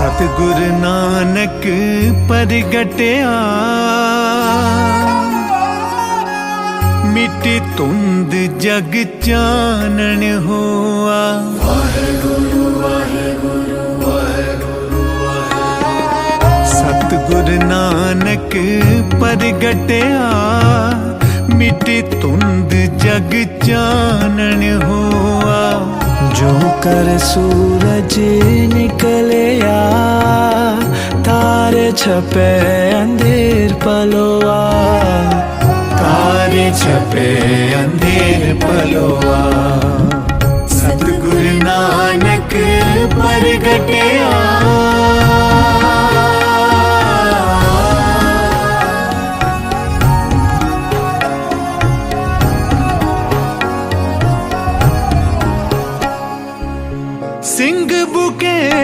ਸਤਿਗੁਰ ਨਾਨਕ ਪ੍ਰਗਟਿਆ। ਮਿੱਟੀ ਧੁੰਦ ਜਗ ਚਾਨਣ ਹੋਆ। ਸਤਿਗੁਰ ਨਾਨਕ ਪ੍ਰਗਟਿਆ। ਮਿੱਟੀ ਧੁੰਦ ਜਗ ਚਾਨਣ ਹੋਆ। ਨਿਕਲੇ छपे अंधेर पलोआ तारे छपे अंधेर पलोआ सतगुरु नानक परगटिया ਸਿੰਘ ਬੁਕੇ